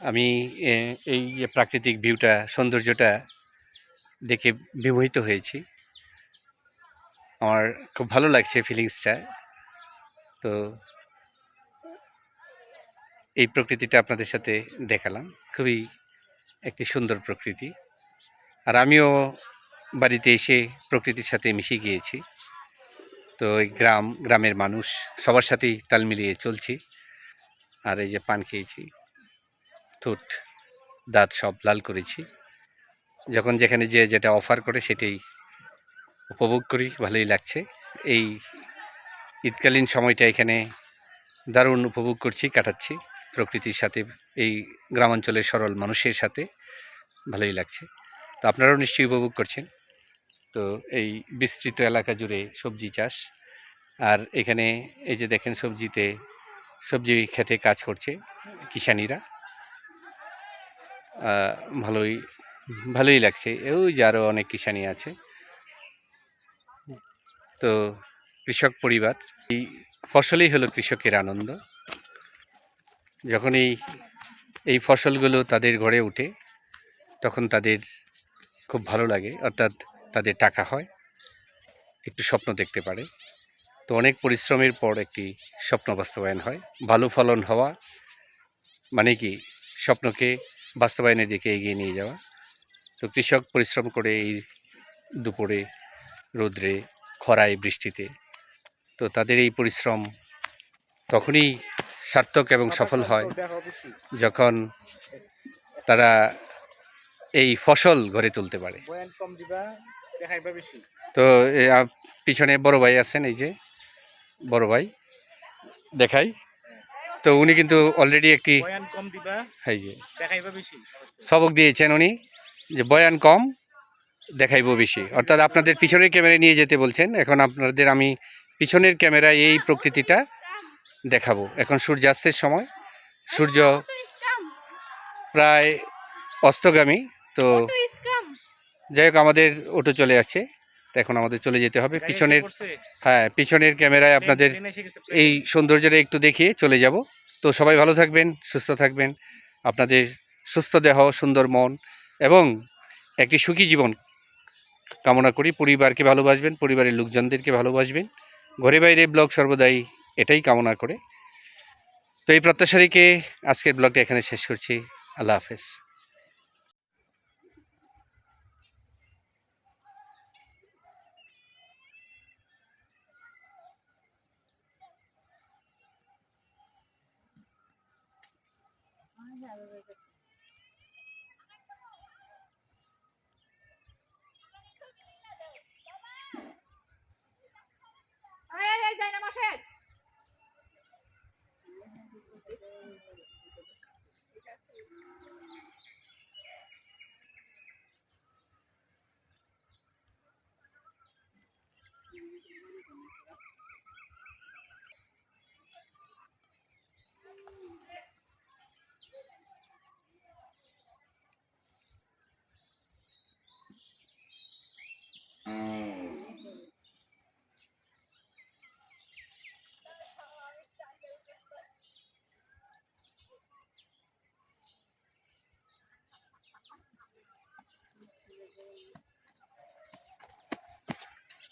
আমি এই যে প্রাকৃতিক ভিউটা, সৌন্দর্যটা দেখে বিমোহিত হয়েছি। আমার খুব ভালো লাগছে ফিলিংসটা তো এই প্রকৃতিটা আপনাদের সাথে দেখালাম। খুবই একটি সুন্দর প্রকৃতি। আর আমিও বাড়িতে এসে প্রকৃতির সাথে মিশে গিয়েছি। তো এই গ্রাম, গ্রামের মানুষ, সবার সাথেই তাল মিলিয়ে চলছি। আর এই যে পান খেয়েছি। ঠোঁট দাঁত সব লাল করেছি। যখন যেখানে যে যেটা অফার করে সেটাই উপভোগ করি, ভালোই লাগছে। এই ঈদকালীন সময়টা এখানে দারুণ উপভোগ করছি, কাটাচ্ছি। প্রকৃতির সাথে, এই গ্রামাঞ্চলের সরল মানুষের সাথে ভালোই লাগছে। তো আপনারাও নিশ্চয়ই উপভোগ করছেন। তো এই বিস্তৃত এলাকা জুড়ে সবজি চাষ। আর এখানে এই যে দেখেন সবজিতে, সবজি খেতে কাজ করছে কিষানিরা। ভালোই ভালোই লাগছে। ওই যে আরও অনেক কিষানি আছে। তো কৃষক পরিবার, এই ফসলই হলো কৃষকের আনন্দ। যখন এই এই ফসলগুলো তাদের ঘরে ওঠে, তখন তাদের খুব ভালো লাগে, অর্থাৎ তাদের টাকা হয়। একটু স্বপ্ন দেখতে পারে। তো অনেক পরিশ্রমের পর একটি স্বপ্ন বাস্তবায়ন হয়। ভালো ফলন হওয়া মানে কি? স্বপ্নকে বাস্তবায়নের দিকে এগিয়ে নিয়ে যাওয়া। তো কৃষক পরিশ্রম করে এই দুপুরে, রোদ্রে, খরায়, বৃষ্টিতে, তো তাদের এই পরিশ্রম তখনই সার্থক এবং সফল হয় যখন তারা এই ফসল ঘরে তুলতে পারে। তো পিছনে বড় ভাই আছেন, এই যে বড় ভাই, দেখাই। তো উনি কিন্তু অলরেডি একটি বয়ান কম দিবা এই যে দেখাইবা বেশি। সবক দিয়েছেন উনি যে বয়ান কম দেখাইবো বেশি। অর্থাৎ আপনাদের পিছনের ক্যামেরায় নিয়ে যেতে বলছেন। এখন আপনাদের আমি পিছনের ক্যামেরায় এই প্রকৃতিটা দেখাবো। এখন সূর্যাস্তের সময়। সূর্য প্রায় অস্তগামী তো যাই হোক আমাদের অটো চলে আসছে। তো এখন আমাদের চলে যেতে হবে। পিছনের হ্যাঁ পিছনের ক্যামেরায় আপনাদের এই সৌন্দর্যটা একটু দেখিয়ে চলে যাব। তো সবাই ভালো থাকবেন, সুস্থ থাকবেন। আপনাদের সুস্থ দেহ, সুন্দর মন এবং একটি সুখী জীবন কামনা করি। পরিবারকে ভালোবাসবেন, পরিবারের লোকজনদেরকে ভালোবাসবেন। ঘরে বাইরে ব্লগ সর্বদাই এটাই কামনা করে। তো এই প্রত্যাশারীকে আজকের ব্লগটা এখানে শেষ করছি। আল্লাহ হাফেজ। আয়